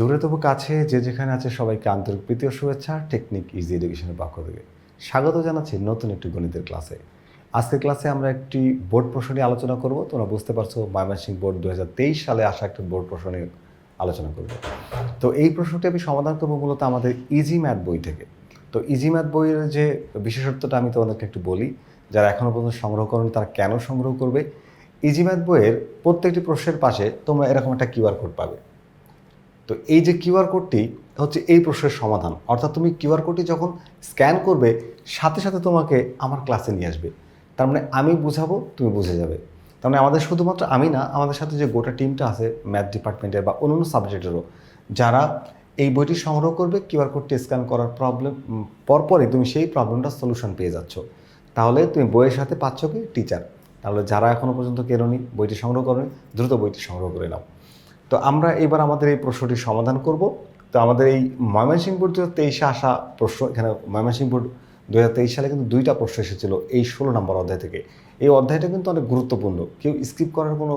দূরে তবু কাছে, যে যেখানে আছে, সবাইকে আন্তরিক প্রীতি ও শুভেচ্ছা, টেকনিক ইজি এডুকেশনের পক্ষ থেকে। স্বাগত জানাচ্ছি নতুন একটি গণিতের ক্লাসে। আজকের ক্লাসে আমরা একটি বোর্ড প্রশ্ন নিয়ে আলোচনা করব। তোমরা বুঝতে পারছ, ময়মনসিংহ বোর্ড দু হাজার তেইশ সালে আসা একটা বোর্ড প্রশ্ন নিয়ে আলোচনা করব। তো এই প্রশ্নটি আমি সমাধান করব মূলত আমাদের ইজি ম্যাথ বই থেকে। তো ইজি ম্যাথ বইয়ের যে বিশেষত্বটা আমি তোমাদেরকে একটু বলি, যারা এখনও পর্যন্ত সংগ্রহ করেনি, তারা কেন সংগ্রহ করবে? ইজি ম্যাথ বইয়ের প্রত্যেকটি প্রশ্নের পাশে তোমরা এরকম একটা কিউআর কোড পাবে। তো এই যে কিউআর কোডটি হচ্ছে এই প্রশ্নের সমাধান। অর্থাৎ তুমি কিউআর কোডটি যখন স্ক্যান করবে, সাথে সাথে তোমাকে আমার ক্লাসে নিয়ে আসবে। তার মানে আমি বুঝাবো, তুমি বুঝে যাবে। তার মানে আমাদের শুধুমাত্র আমি না, আমাদের সাথে যে গোটা টিমটা আছে ম্যাথ ডিপার্টমেন্টের বা অন্যান্য সাবজেক্টেরও যারা এই বইটি সংগ্রহ করবে কিউআর কোডটি স্ক্যান করার প্রবলেম পরপরই তুমি সেই প্রবলেমটা সলিউশন পেয়ে যাচ্ছ। তাহলে তুমি বইয়ের সাথে পাচ্ছ কি? টিচার তাহলে যারা এখনও পর্যন্ত কেরোনি, বইটি সংগ্রহ করনি, দ্রুত বইটি সংগ্রহ করে নাও। তো আমরা এবার আমাদের এই প্রশ্নটির সমাধান করব। তো আমাদের এই ময়মনসিংহ বোর্ড দু তেইশে আসা প্রশ্ন, এখানে ময়মনসিংহ বোর্ড দু সালে কিন্তু দুইটা প্রশ্ন এসেছিল এই ষোলো নম্বর অধ্যায় থেকে। এই অধ্যায়টা কিন্তু অনেক গুরুত্বপূর্ণ। কেউ স্কিপ করার কোনো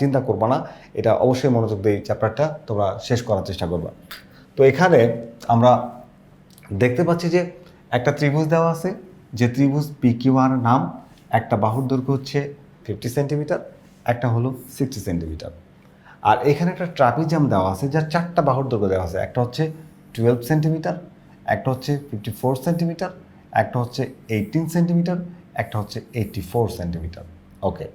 চিন্তা করবা না। এটা অবশ্যই মনোযোগ দিয়ে চ্যাপ্টারটা তোমরা শেষ করার চেষ্টা করবা। তো এখানে আমরা দেখতে পাচ্ছি যে একটা ত্রিভুজ দেওয়া আছে। যে ত্রিভুজ পি কিউআর নাম, একটা বাহুর দৈর্ঘ্য হচ্ছে ফিফটি সেন্টিমিটার একটা হলো সিক্সটি সেন্টিমিটার আর এখানে একটা ট্রাপিজাম দেওয়া আছে, যার চারটা বাহুর দৈর্ঘ্য দেওয়া আছে। একটা হচ্ছে টুয়েলভ সেন্টিমিটার একটা হচ্ছে ফিফটি ফোর সেন্টিমিটার একটা হচ্ছে এইটিন সেন্টিমিটার একটা হচ্ছে এইটটি ফোর সেন্টিমিটার ওকে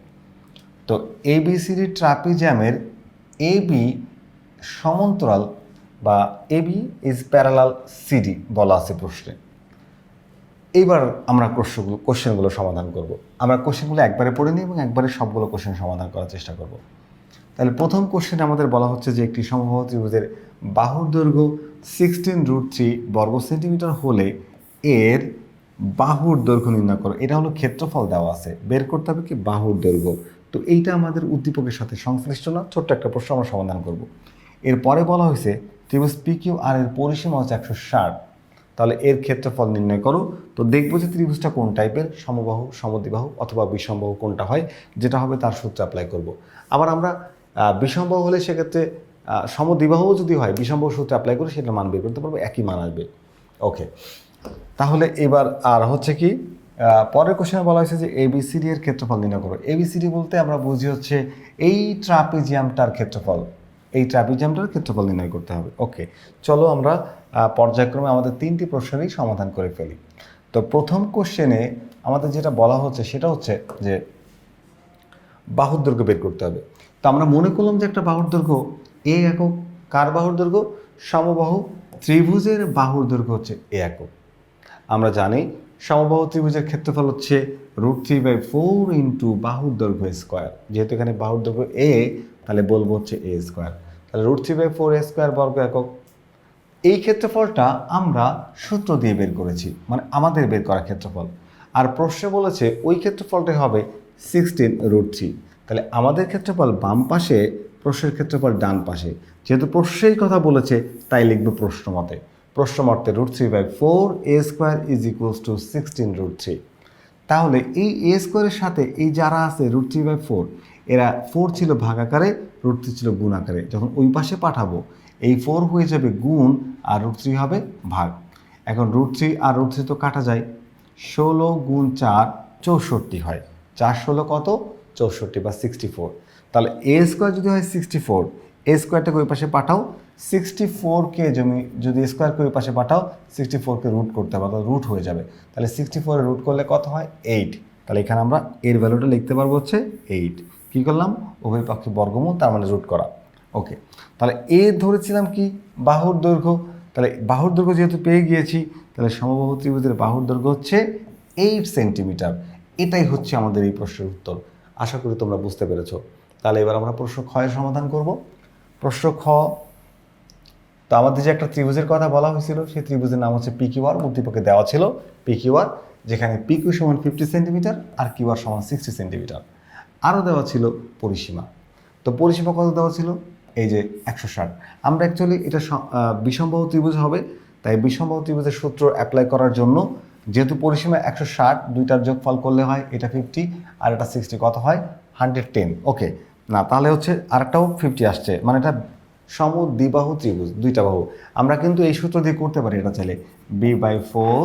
তো এবিসিডি ট্রাপিজ্যামের এবি সমান্তরাল বা এবি ইজ প্যারালাল সিডি বলা আছে প্রশ্নে। এইবার আমরা প্রশ্নগুলো কোশ্চেনগুলো সমাধান করব। আমরা কোশ্চেনগুলো একবারে পড়ে নিই এবং একবারে সবগুলো কোশ্চেন সমাধান করার চেষ্টা করব। তাহলে প্রথম কোশ্চেন আমাদের বলা হচ্ছে যে একটি সমবাহু ত্রিভুজের বাহুর দৈর্ঘ্য সিক্সটিন রুট থ্রি বর্গ সেন্টিমিটার হলে এর বাহুর দৈর্ঘ্য নির্ণয় করো। এটা হলো ক্ষেত্রফল দেওয়া আছে। বের করতে হবে কি বাহুর দৈর্ঘ্য। তো এইটা আমাদের উদ্দীপকের সাথে সংশ্লিষ্ট না, ছোট্ট একটা প্রশ্ন আমরা সমাধান করব। এরপরে বলা হয়েছে ত্রিভুজ পি কিউ আর এর পরিসীমা হচ্ছে একশো ষাট। তাহলে এর ক্ষেত্রফল নির্ণয় করো। তো দেখব যে ত্রিভুজটা কোন টাইপের, সমবাহু, সমদ্বিবাহু অথবা বিষমবাহু কোনটা হয়, যেটা হবে তার সূত্র অ্যাপ্লাই করব। আবার আমরা বিষমবাহু হলে সেক্ষেত্রে সমদ্বিবাহু যদি হয়, বিষমবাহু সূত্রে অ্যাপ্লাই করে সেটা মান বের করতে পারব, একই মান আসবে। ওকে তাহলে এবার আর হচ্ছে কি পরের কোশ্চেনে বলা হয়েছে যে এবিসিডি এর ক্ষেত্রফল নির্ণয় করো। এবিসিডি বলতে আমরা বুঝি হচ্ছে এই ট্রাপিজিয়ামটার ক্ষেত্রফল, এই ট্রাপিজিয়ামটার ক্ষেত্রফল নির্ণয় করতে হবে। ওকে চলো আমরা পর্যায়ক্রমে আমাদের তিনটি প্রশ্নেরই সমাধান করে ফেলি। তো প্রথম কোশ্চেনে আমাদের যেটা বলা হচ্ছে সেটা হচ্ছে যে বাহুর দৈর্ঘ্য বের করতে হবে। তো আমরা মনে করলাম যে একটা বাহুর দৈর্ঘ্য এ একক। কার বাহুর দৈর্ঘ্য সমবাহু ত্রিভুজের বাহুর দৈর্ঘ্য হচ্ছে এ একক। আমরা জানি সমবাহু ত্রিভুজের ক্ষেত্রফল হচ্ছে root three by four into বাহুর দৈর্ঘ্য স্কোয়ার যেহেতু এখানে বাহুর দৈর্ঘ্য এ তাহলে বলব হচ্ছে এ স্কোয়ার তাহলে root three by four a square বর্গ একক। এই ক্ষেত্রফলটা আমরা সূত্র দিয়ে বের করেছি মানে আমাদের বের করা ক্ষেত্রফল। আর প্রশ্নে বলেছে ওই ক্ষেত্রফলটাই হবে সিক্সটিন রুট থ্রি তাহলে আমাদের ক্ষেত্রফল বাম পাশে, প্রশ্নের ক্ষেত্রফল ডান পাশে। যেহেতু প্রশ্নেই কথা বলেছে, তাই লিখবে প্রশ্ন মতে। প্রশ্ন মতে root three by four a square is equals to sixteen root three তাহলে এই এ স্কোয়ারের সাথে এই যারা আছে রুট থ্রি বাই ফোর এরা ফোর ছিল ভাগ আকারে রুট থ্রি ছিল গুণ আকারে। যখন ওই পাশে পাঠাবো, এই ফোর হয়ে যাবে গুণ আর রুট থ্রি হবে ভাগ। এখন রুট থ্রি আর রুট থ্রি তো কাটা যায়। ষোলো গুণ চার চৌষট্টি হয়। চার ষোলো কত? চৌষট্টি বা সিক্সটি ফোর তাহলে এ স্কোয়ার যদি হয় সিক্সটি ফোর এ স্কোয়ারটাকে ওই পাশে পাঠাও। সিক্সটি ফোরকে জমি, যদি স্কোয়ারকে ওই পাশে পাঠাও সিক্সটি ফোরকে রুট করতে হবে, অর্থাৎ রুট হয়ে যাবে। তাহলে সিক্সটি ফোরে রুট করলে কত হয়? এইট তাহলে এখানে আমরা এর ভ্যালুটা লিখতে পারব হচ্ছে এইট কী করলাম? উভয় পক্ষে বর্গমূল, তার মানে রুট করা। ওকে তাহলে এ ধরেছিলাম কি? বাহুর দৈর্ঘ্য। তাহলে বাহুর দৈর্ঘ্য যেহেতু পেয়ে গিয়েছি, তাহলে সমবাহু ত্রিভুজের বাহুর দৈর্ঘ্য হচ্ছে এইট সেন্টিমিটার এটাই হচ্ছে আমাদের এই প্রশ্নের উত্তর। আশা করি তোমরা বুঝতে পেরেছ। তাহলে এবার আমরা প্রশ্ন ক্ষয়ের সমাধান করব। প্রশ্ন খ, তো আমাদের যে একটা ত্রিভুজের কথা বলা হয়েছিল, সেই ত্রিভুজের নাম হচ্ছে পি কিউআর উদ্দীপকে দেওয়া ছিল পি কিউআর যেখানে পিকিউ সমান ফিফটি সেন্টিমিটার আর কিউআর সমান সিক্সটি সেন্টিমিটার আরও দেওয়া ছিল পরিসীমা। তো পরিসীমা কত দেওয়া ছিল? এই যে একশো ষাট। আমরা অ্যাকচুয়ালি এটা বিষমবাহু ত্রিভুজ হবে, তাই বিষমবাহু ত্রিভুজের সূত্র অ্যাপ্লাই করার জন্য যেহেতু পরিসীমা একশো ষাট, দুইটার যোগফল করলে হয় এটা ফিফটি আর এটা সিক্সটি কত হয়? হান্ড্রেড টেন ওকে না, তাহলে হচ্ছে আরেকটাও ফিফটি আসছে মানে এটা সমদ্বিবাহু ত্রিভুজ, দুইটা বাহু। আমরা কিন্তু এই সূত্র দিয়ে করতে পারি এটা চাইলে b by four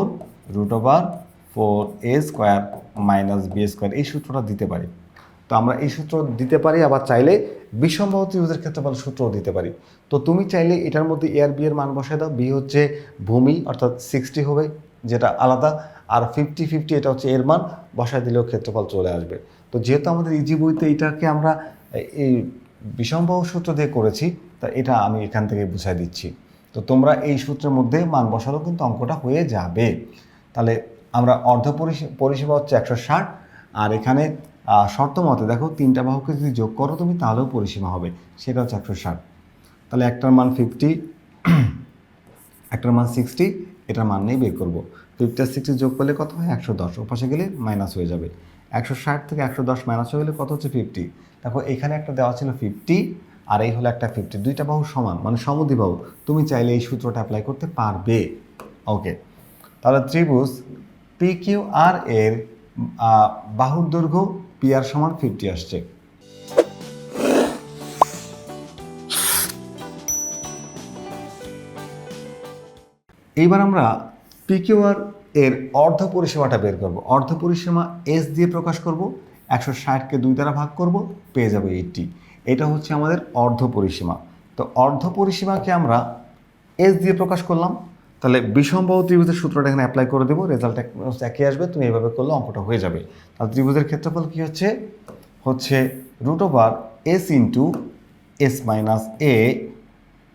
root over four a square minus b square এই সূত্রটা দিতে পারি। তো আমরা এই সূত্র দিতে পারি, আবার চাইলে বিষমবাহু ত্রিভুজের ক্ষেত্রফল সূত্রও দিতে পারি। তো তুমি চাইলে এটার মধ্যে এ আর বি এর মান বসায় দাও বি হচ্ছে ভূমি, অর্থাৎ সিক্সটি হবে যেটা আলাদা, আর ফিফটি ফিফটি এটা হচ্ছে এর মান, বসায় দিলেও ক্ষেত্রফল চলে আসবে। তো যেহেতু আমাদের ইজি বইতে এটাকে আমরা এই বিষমবাহু সূত্র দিয়ে করেছি, তা এটা আমি এখান থেকে বুঝাই দিচ্ছি। তো তোমরা এই সূত্রের মধ্যে মান বসালেও কিন্তু অঙ্কটা হয়ে যাবে। তাহলে আমরা অর্ধ পরিষে- পরিষেবা হচ্ছে একশো ষাট, আর এখানে শর্ত মতে দেখো তিনটা বাহুকে যদি যোগ করো তুমি তাহলেও পরিসীমা হবে, সেটা হচ্ছে একশো ষাট। তাহলে একটার মান ফিফটি একটার মান সিক্সটি এটার মান বের করব। ফিফটি আর সিক্সটি যোগ করলে কত হয়? একশো দশ। ওপাশে গেলে মাইনাস হয়ে যাবে। একশো ষাট থেকে একশো দশ মাইনাস হয়ে গেলে কত হচ্ছে? ফিফটি দেখো, এখানে একটা দেওয়া ছিল ফিফটি আর এই হলো একটা ফিফটি দুইটা বাহু সমান মানে সমদ্বিবাহু। তুমি চাইলে এই সূত্রটা অ্যাপ্লাই করতে পারবে। ওকে তাহলে ত্রিভুজ পি কিউ আর এর বাহুর দৈর্ঘ্য পি আর সমান ফিফটি আসছে। এইবার আমরা পিকিউআর এর অর্ধ পরিসীমাটা বের করব। অর্ধ পরিসীমা এস দিয়ে প্রকাশ করব, একশো ষাটকে দুই দ্বারা ভাগ করব, পেয়ে যাবে এইটটি। এটা হচ্ছে আমাদের অর্ধ পরিসীমা। তো অর্ধ পরিসীমাকে আমরা এস দিয়ে প্রকাশ করলাম। তাহলে বিষমবাহু ত্রিভুজের সূত্রটা এখানে অ্যাপ্লাই করে দেবো। রেজাল্ট একই আসবে, তুমি এইভাবে করলে অঙ্কটা হয়ে যাবে। তাহলে ত্রিভুজের ক্ষেত্রফল কী হচ্ছে? হচ্ছে root over s into s minus a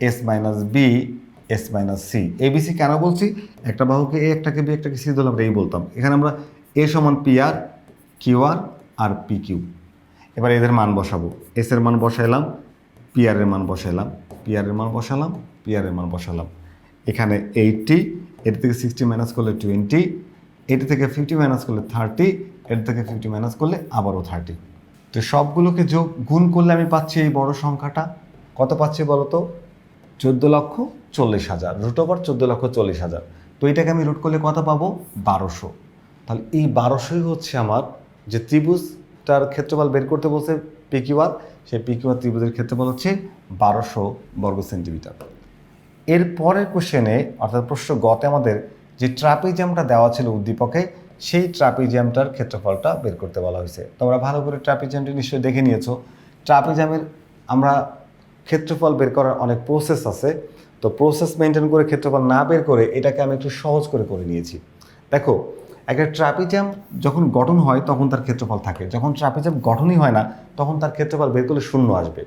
s minus b s minus c A B C কেন বলছি? একটা বাহুকে এ একটাকে বি একটাকে সি দিলে আমরা এই বলতাম। এখানে আমরা এ সমান P R Q R R P Q এবার এদের মান বসাবো। এস এর মান বসাইলাম পি আর এর মান বসাইলাম পি আর এর মান বসালাম পি আর এর মান বসালাম। এখানে এইটটি এটি থেকে সিক্সটি মাইনাস করলে টোয়েন্টি এটি থেকে ফিফটি মাইনাস করলে থার্টি এটি থেকে ফিফটি মাইনাস করলে আবারও থার্টি তো সবগুলোকে যোগ, গুণ করলে আমি পাচ্ছি এই বড় সংখ্যাটা। কত পাচ্ছি বলো তো চোদ্দ লক্ষ চল্লিশ হাজার রুট ওভার চোদ্দ লক্ষ চল্লিশ হাজার। তো এটাকে আমি রুট করলে কত পাবো? বারোশো। তাহলে এই বারোশোই হচ্ছে আমার যে ত্রিভুজটার ক্ষেত্রফল বের করতে বলছে পিকিউআর সেই পিকিউআর ত্রিভুজের ক্ষেত্রফল হচ্ছে বারোশো বর্গ সেন্টিমিটার। এর পরের কোশ্চেনে অর্থাৎ প্রশ্ন গতে আমাদের যে ট্রাপিজিয়ামটা দেওয়া ছিল উদ্দীপকে, সেই ট্রাপিজিয়ামটার ক্ষেত্রফলটা বের করতে বলা হয়েছে। তোমরা ভালো করে ট্রাপিজিয়ামটি নিশ্চয়ই দেখে নিয়েছো। ট্রাপিজিয়ামের আমরা ক্ষেত্রফল বের করার অনেক প্রসেস আছে। তো প্রসেস মেনটেন করে ক্ষেত্রফল না বের করে এটাকে আমি একটু সহজ করে করে নিয়েছি। দেখো, একটা ট্রাপিজাম যখন গঠন হয় তখন তার ক্ষেত্রফল থাকে। যখন ট্রাপিজাম গঠনই হয় না, তখন তার ক্ষেত্রফল বের করলে শূন্য আসবে।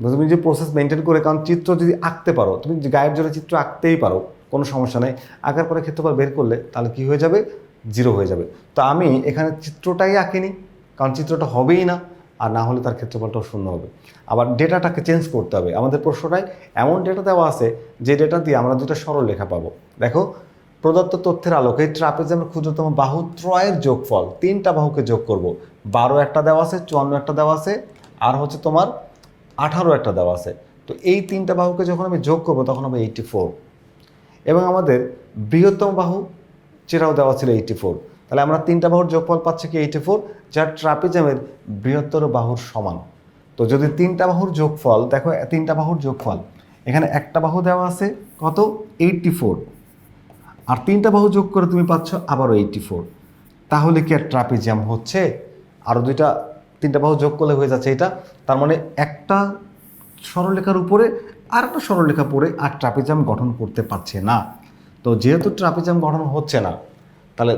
তুমি যে প্রসেস মেনটেন করে, কারণ চিত্র যদি আঁকতে পারো, তুমি গায়ের জোরে চিত্র আঁকতেই পারো, কোনো সমস্যা নেই। আঁকার পরে ক্ষেত্রফল বের করলে তাহলে কি হয়ে যাবে? জিরো হয়ে যাবে। তো আমি এখানে চিত্রটাই আঁকিনি, কারণ চিত্রটা হবেই না। আর না হলে তার ক্ষেত্রফলটাও শূন্য হবে। আবার ডেটাটাকে চেঞ্জ করতে হবে। আমাদের প্রশ্নটায় এমন ডেটা দেওয়া আছে যে ডেটা দিয়ে আমরা দুটো সরল লেখা পাবো। দেখো, প্রদত্ত তথ্যের আলোকে ট্রাপেজিয়ামের ক্ষুদ্রতম বাহু ত্রয়ের যোগফল, তিনটা বাহুকে যোগ করব। বারো একটা দেওয়া আছে, চুয়ান্ন একটা দেওয়া আছে, আর হচ্ছে তোমার আঠারো একটা দেওয়া আছে। তো এই তিনটা বাহুকে যখন আমি যোগ করব, তখন হবে এইটটি ফোর এবং আমাদের বৃহত্তম বাহু যেটাও দেওয়া ছিল এইটটি ফোর তাহলে আমরা তিনটা বাহুর যোগফল পাচ্ছি কি এইটটি ফোর যা ট্রাপিজামের বৃহত্তর বাহুর সমান। তো যদি তিনটা বাহুর যোগফল, দেখো, তিনটা বাহুর যোগফল, এখানে একটা বাহু দেওয়া আছে, কত? এইটটি ফোর আর তিনটা বাহু যোগ করে তুমি পাচ্ছ আবারও এইটটি ফোর তাহলে কি আর ট্রাপিজিয়াম হচ্ছে? আরও দুইটা, তিনটা বাহু যোগ করলে হয়ে যাচ্ছে এটা। তার মানে একটা সরলরেখার উপরে আর একটা সরলরেখা পড়ে আর ট্রাপিজাম গঠন করতে পারছে না। তো যেহেতু ট্রাপিজাম গঠন হচ্ছে না, তাহলে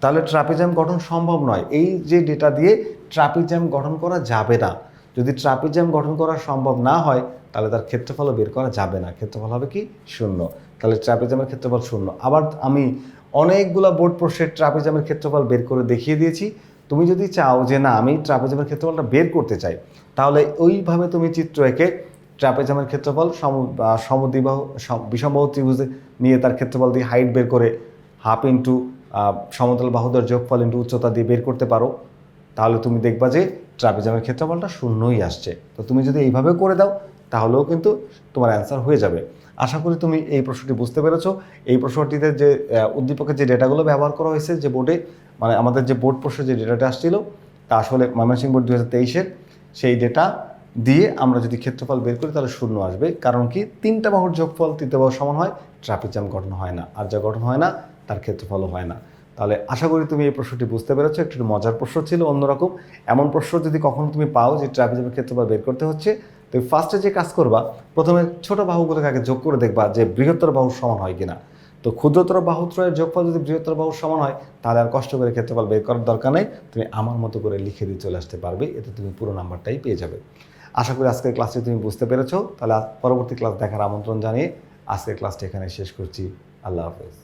তাহলে ট্রাপিজাম গঠন সম্ভব নয়। এই যে ডেটা দিয়ে ট্রাপিজাম গঠন করা যাবে না। যদি ট্রাপিজাম গঠন করা সম্ভব না হয়, তাহলে তার ক্ষেত্রফলও বের করা যাবে না। ক্ষেত্রফল হবে কি? শূন্য। তাহলে ট্রাপিজামের ক্ষেত্রফল শূন্য। আবার আমি অনেকগুলো বোর্ড প্রশ্নের ট্রাপিজামের ক্ষেত্রফল বের করে দেখিয়ে দিয়েছি। তুমি যদি চাও যে না, আমি ট্রাপিজামের ক্ষেত্রফলটা বের করতে চাই, তাহলে ওইভাবে তুমি চিত্র এঁকে ট্রাপিজামের ক্ষেত্রফল সম সমদ্বিবাহু, সম- বিষমবাহু ত্রিভুজে নিয়ে তার ক্ষেত্রফল দিয়ে হাইট বের করে হাফ ইন্টু সমতল বাহুদের যোগফল ইন্টু উচ্চতা দিয়ে বের করতে পারো, তাহলে তুমি দেখবা যে ট্রাপিজামের ক্ষেত্রফলটা শূন্যই আসছে। তো তুমি যদি এইভাবে করে দাও, তাহলেও কিন্তু তোমার অ্যান্সার হয়ে যাবে। আশা করি তুমি এই প্রশ্নটি বুঝতে পেরেছ। এই প্রশ্নটিতে যে উদ্দীপকের যে ডেটাগুলো ব্যবহার করা হয়েছে, যে বোর্ডে মানে আমাদের যে বোর্ড প্রশ্নে যে ডেটাটা আসছিল, তা আসলে ময়মনসিংহ বোর্ড দু হাজার তেইশের সেই ডেটা দিয়ে আমরা যদি ক্ষেত্রফল বের করি, তাহলে শূন্য আসবে। কারণ কি? তিনটা বাহুর যোগফল তৃতীয় বাহু সমান হয় ট্রাফিক জ্যাম গঠন হয় না। আর যা গঠন হয় না তার ক্ষেত্রফলও হয় না। তাহলে আশা করি তুমি এই প্রশ্নটি বুঝতে পেরেছ, একটু মজার প্রশ্ন ছিল, অন্যরকম। এমন প্রশ্ন যদি কখনো তুমি পাও যে ট্রাপিজামের ক্ষেত্রফল বের করতে হচ্ছে, তুমি ফার্স্টে যে কাজ করবা, প্রথমে ছোট বাহুগুলোকে আগে যোগ করে দেখবা যে বৃহত্তর বাহু সমান হয় কিনা। তো ক্ষুদ্রতর বাহুত্রয়ের যোগফল যদি বৃহত্তর বাহু সমান হয়, তাহলে আর কষ্ট করে ক্ষেত্রফল বের করার দরকার নেই। তুমি আমার মতো করে লিখে দিয়ে চলে আসতে পারবে, এতে তুমি পুরো নাম্বারটাই পেয়ে যাবে। আশা করি আজকের ক্লাসটি তুমি বুঝতে পেরেছ, তাহলে পরবর্তী ক্লাস দেখার আমন্ত্রণ জানিয়ে আজকের ক্লাসটি এখানে শেষ করছি। আল্লাহ হাফেজ।